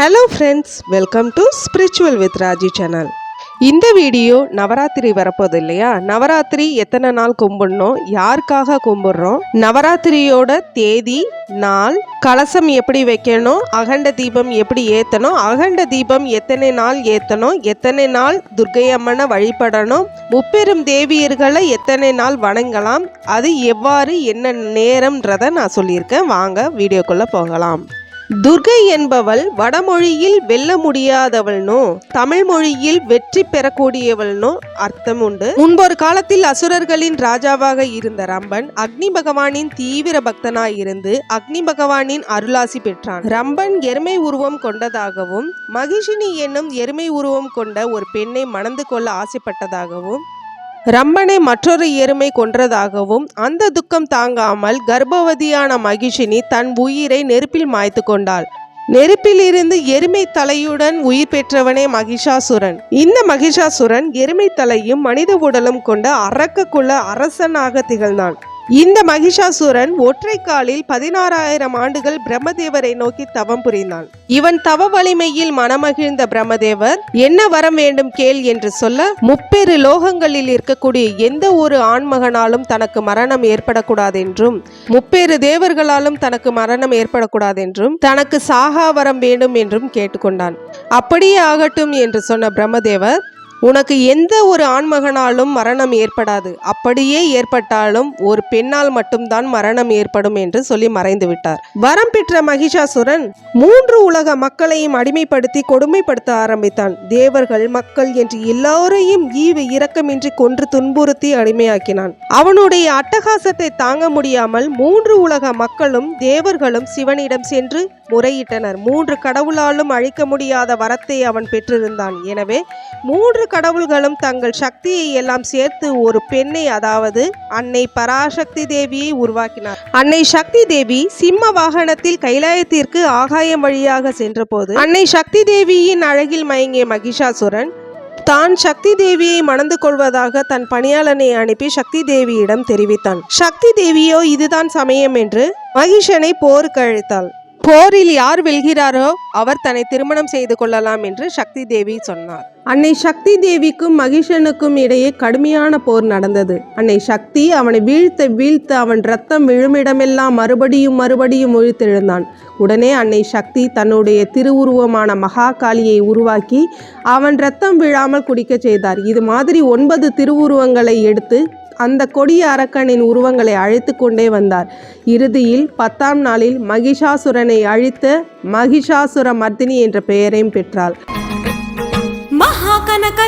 Hello friends welcome to spiritual with Raji channel இந்த video Navaratri வரப்போகுது இல்லையா? நவராத்திரி எத்தனை நாள் கும்பிடணும்? யாருக்காக கும்பிடுறோம்? நவராத்திரியோட தேதி நாள் கலசம் எப்படி வைக்கணும்? அகண்ட தீபம் எப்படி ஏற்றணும் அகண்ட தீபம் எத்தனை நாள் ஏற்றணும் எத்தனை நாள் துர்க்கை அம்மனை வழிபடணும்? முப்பெரும் தேவியர்களை எத்தனை நாள் வணங்கலாம்? அது எவ்வாறு என்ன நேரம்ன்றதை நான் சொல்லியிருக்கேன். வாங்க வீடியோக்குள்ளே போகலாம். துர்கை என்பவள் வடமொழியில் வெல்ல முடியாதவள்னோ தமிழ் மொழியில் வெற்றி பெறக்கூடியவள்னோ அர்த்தம் உண்டு. முன்பொரு காலத்தில் அசுரர்களின் ராஜாவாக இருந்த ரம்பன் அக்னி பகவானின் தீவிர பக்தனாய் இருந்து அக்னி பகவானின் அருளாசி பெற்றான். ரம்பன் எருமை உருவம் கொண்டதாகவும் மகிஷினி என்னும் எருமை உருவம் கொண்ட ஒரு பெண்ணை மணந்து கொள்ள ஆசைப்பட்டதாகவும் ரம்மனை மற்றொரு எருமை கொன்றதாகவும் அந்த துக்கம் தாங்காமல் கர்ப்பவதியான மகிஷினி தன் உயிரை நெருப்பில் மாய்த்து கொண்டாள். நெருப்பிலிருந்து எருமை தலையுடன் உயிர் பெற்றவனே மகிஷாசுரன். இந்த மகிஷாசுரன் எருமை தலையும் மனித உடலும் கொண்ட அரக்கக்குள்ள அரசனாக திகழ்ந்தான். இந்த மகிஷாசுரன் ஒற்றை காலில் பதினாறாயிரம் ஆண்டுகள் பிரம்மதேவரை நோக்கி தவம் புரிந்தான். இவன் தவ வலிமையில் மனமகிழ்ந்த பிரம்மதேவர் என்ன வரம் வேண்டும் கேள் என்று சொல்ல முப்பெரு லோகங்களில் இருக்கக்கூடிய எந்த ஒரு ஆண்மகனாலும் தனக்கு மரணம் ஏற்படக்கூடாதென்றும் முப்பேறு தேவர்களாலும் தனக்கு மரணம் ஏற்படக்கூடாதென்றும் தனக்கு சாகா வரம் வேண்டும் என்றும் கேட்டுக்கொண்டான். அப்படியே ஆகட்டும் என்று சொன்ன பிரம்மதேவர் உனக்கு எந்த ஒரு ஆண்மகனாலும் மரணம் ஏற்படாது. அப்படியே ஏற்பட்டாலும் ஒரு பெண்ணால் மட்டும்தான் மரணம் ஏற்படும் என்று சொல்லி மறைந்து விட்டார். வரம் பெற்ற மகிஷாசுரன் மூன்று உலக மக்களையும் அடிமைப்படுத்தி கொடுமைப்படுத்த ஆரம்பித்தான். தேவர்கள் மக்கள் என்று எல்லோரையும் ஈவு இரக்கமின்றி கொன்று துன்புறுத்தி அடிமையாக்கினான். அவனுடைய அட்டகாசத்தை தாங்க முடியாமல் மூன்று உலக மக்களும் தேவர்களும் சிவனிடம் சென்று முறையிட்டனர். மூன்று கடவுளாலும் அழிக்க முடியாத வரத்தை அவன் பெற்றிருந்தான். எனவே மூன்று கடவுள்களும் தங்கள் சக்தியை எல்லாம் சேர்த்து ஒரு பெண்ணை அதாவது அன்னை பராசக்தி தேவியை உருவாக்கினார். அன்னை சக்தி தேவி சிம்ம வாகனத்தில் கைலாயத்திற்கு ஆகாயம் வழியாக சென்றபோது அன்னை சக்தி தேவியின் அழகில் மயங்கிய மகிஷாசுரன் தான் சக்தி தேவியை மணந்து கொள்வதாக தன் பணியாளனை அனுப்பி சக்தி தேவியிடம் தெரிவித்தான். சக்தி தேவியோ இதுதான் சமயம் என்று மகிஷனை போருக்கு அழைத்தாள். போரில் யார் வெல்கிறாரோ அவர் தன்னை திருமணம் செய்து கொள்ளலாம் என்று சக்தி தேவி சொன்னார். அன்னை சக்தி தேவிக்கும் மகிஷனுக்கும் இடையே கடுமையான போர் நடந்தது. அன்னை சக்தி அவனை வீழ்த்த வீழ்த்த அவன் ரத்தம் விழுமிடமெல்லாம் மறுபடியும் மறுபடியும் முழித்தெழுந்தான் உடனே அன்னை சக்தி தன்னுடைய திருவுருவமான மகாகாளியை உருவாக்கி அவன் ரத்தம் விழாமல் குடிக்கச் செய்தார். இது மாதிரி ஒன்பது திருவுருவங்களை எடுத்து அந்த கொடிய அரக்கனின் உருவங்களை அழைத்து கொண்டே வந்தார். இறுதியில் பத்தாம் நாளில் மகிஷாசுரனை அழித்து மகிஷாசுர மர்தினி என்ற பெயரையும் பெற்றாள். மகா கனக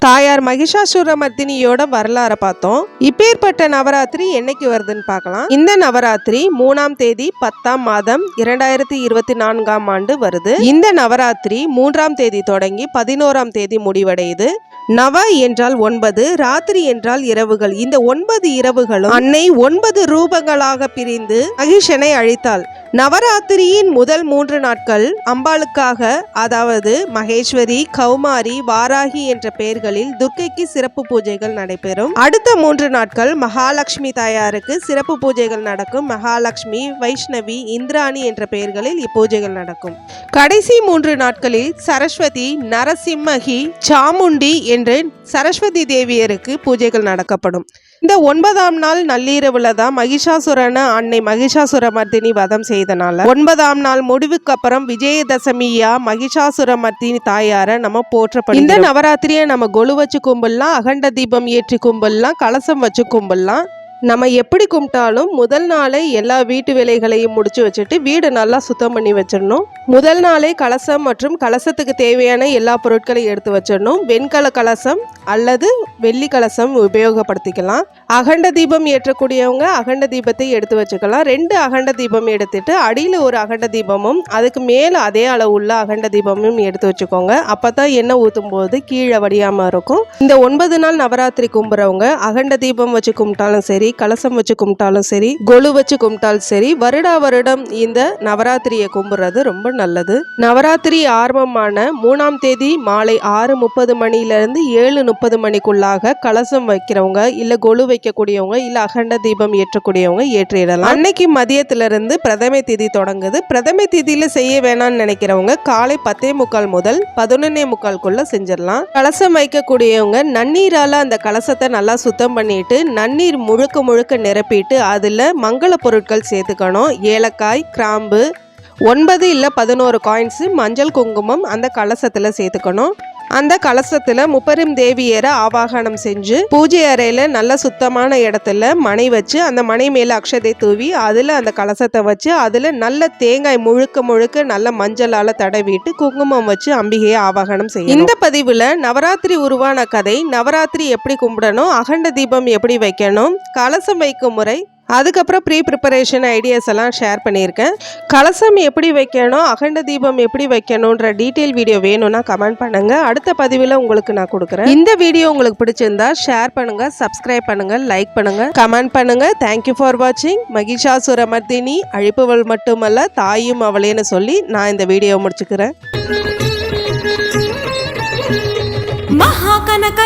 தாயார் மகிஷாசுரமர்த்தினியோட வரலாறை பார்த்தோம். இப்பேற்பட்ட நவராத்திரி என்னைக்கு வருதுன்னு பார்க்கலாம். இந்த நவராத்திரி மூணாம் தேதி பத்தாம் மாதம் இரண்டாயிரத்தி இருபத்தி நான்காம் ஆண்டு வருது. இந்த நவராத்திரி மூன்றாம் தேதி தொடங்கி பதினோராம் தேதி முடிவடையுது. நவ என்றால் ஒன்பது ராத்திரி என்றால் இரவுகள். இந்த ஒன்பது இரவுகளும் அன்னை ஒன்பது ரூபங்களாக பிரிந்து மகிஷனை அழித்தாள். நவராத்திரியின் முதல் மூன்று நாட்கள் அம்பாளுக்காக அதாவது மகேஸ்வரி கௌமாரி வாராகி என்ற பெயர்களில் துர்க்கைக்கு சிறப்பு பூஜைகள் நடைபெறும். அடுத்த மூன்று நாட்கள் மகாலட்சுமி தாயாருக்கு சிறப்பு பூஜைகள் நடக்கும். மகாலட்சுமி வைஷ்ணவி இந்திராணி என்ற பெயர்களில் இப்பூஜைகள் நடக்கும். கடைசி மூன்று நாட்களில் சரஸ்வதி நரசிம்மகி சாமுண்டி என்று சரஸ்வதி தேவியருக்கு பூஜைகள் நடக்கப்படும். இந்த ஒன்பதாம் நாள் நள்ளிரவுல தான் மகிஷாசுரனை அன்னை மகிஷாசுர மர்தினி வதம் செய்தனால ஒன்பதாம் நாள் முடிவுக்கு அப்புறம் விஜயதசமியா மகிஷாசுர மர்தினி தாயார நம்ம போற்றப்படும் இந்த நவராத்திரியை நம்ம கொலு வச்சு கும்பிடலாம் அகண்ட தீபம் ஏற்றி கும்பிடலாம் கலசம் வச்சு கும்பிடலாம். நம்ம எப்படி கும்பிட்டாலும் முதல் நாளே எல்லா வீட்டு வேலைகளையும் முடிச்சு வச்சுட்டு வீடு நல்லா சுத்தம் பண்ணி வச்சிடணும். முதல் நாளே கலசம் மற்றும் கலசத்துக்கு தேவையான எல்லா பொருட்களையும் எடுத்து வச்சிடணும். வெண்கல கலசம் அல்லது வெள்ளி கலசம் உபயோகப்படுத்திக்கலாம். அகண்ட தீபம் ஏற்றக்கூடியவங்க அகண்ட தீபத்தை எடுத்து வச்சுக்கலாம். ரெண்டு அகண்ட தீபம் எடுத்துட்டு அடியில் ஒரு அகண்ட தீபமும் அதுக்கு மேலே அதே அளவு உள்ள அகண்ட தீபமும் எடுத்து வச்சுக்கோங்க. அப்போ தான் எண்ணெய் ஊற்றும் போது கீழே வடியாமல் இருக்கும். இந்த ஒன்பது நாள் நவராத்திரி கும்புறவங்க அகண்ட தீபம் வச்சு கும்பிட்டாலும் சரி கலசம் வச்சு கும்பிட்டாலும் சரி கொலு வச்சு கும்பிட்டாலும் சரி வருடா வருடம் இந்த நவராத்திரியை கும்பிடுறது ரொம்ப நல்லது. நவராத்திரி ஆரம்பமான மூணாம் தேதி மாலை ஆறு முப்பது மணியிலிருந்து ஏழு முப்பது மணிக்குள்ளாக கலசம் வைக்கிறவங்க இல்ல கொலு வைக்கக்கூடியவங்க இல்ல அகண்ட தீபம் ஏற்றக்கூடியவங்க ஏற்றிடலாம். அன்னைக்கு மதியத்துல இருந்து பிரதமை திதி தொடங்குது. பிரதமை திதியில செய்ய வேணாம்னு நினைக்கிறவங்க காலை பத்தே முக்கால் முதல் பதினொன்னே முக்கால்குள்ள செஞ்சிடலாம். கலசம் வைக்கக்கூடியவங்க நன்னீரால அந்த கலசத்தை நல்லா சுத்தம் பண்ணிட்டு நன்னீர் முழுக்க முழுக்க நிரப்பிட்டு அதில் மங்கள பொருட்கள் சேர்த்துக்கணும். ஏலக்காய் கிராம்பு ஒன்பது இல்லை பதினோரு காயின்ஸு மஞ்சள் குங்குமம் அந்த கலசத்தில் சேர்த்துக்கணும். அந்த கலசத்தில் முப்பெரும் தேவியரை ஆவாகனம் செஞ்சு பூஜை அறையில் நல்ல சுத்தமான இடத்துல மனை வச்சு அந்த மனை மேல அக்ஷதை தூவி அதில் அந்த கலசத்தை வச்சு அதில் நல்ல தேங்காய் முழுக்க முழுக்க நல்ல மஞ்சளால் தடவிட்டு குங்குமம் வச்சு அம்பிகையை ஆவாகனம் செய்யும் இந்த பதிவில் நவராத்திரி உருவான கதை நவராத்திரி எப்படி கும்பிடணும் அகண்ட தீபம் எப்படி வைக்கணும் கலசம் வைக்கும் முறை அதுக்கப்புறம் ப்ரீ ப்ரிப்பரேஷன் ஐடியாஸ் எல்லாம் ஷேர் பண்ணியிருக்கேன். கலசம் எப்படி வைக்கணும் அகண்ட தீபம் எப்படி வைக்கணுன்ற டீட்டெயில் வீடியோ வேணும்னா கமெண்ட் பண்ணுங்கள் அடுத்த பதிவில் உங்களுக்கு நான் கொடுக்குறேன். இந்த வீடியோ உங்களுக்கு பிடிச்சிருந்தா ஷேர் பண்ணுங்கள் சப்ஸ்கிரைப் பண்ணுங்கள் லைக் பண்ணுங்கள் கமெண்ட் பண்ணுங்கள் தேங்க்யூ ஃபார் வாட்சிங் மகிஷாசுரமர்தினி அழிப்புவள் மட்டுமல்ல தாயும் அவளேன்னு சொல்லி நான் இந்த வீடியோ முடிச்சுக்கிறேன். மகா கனக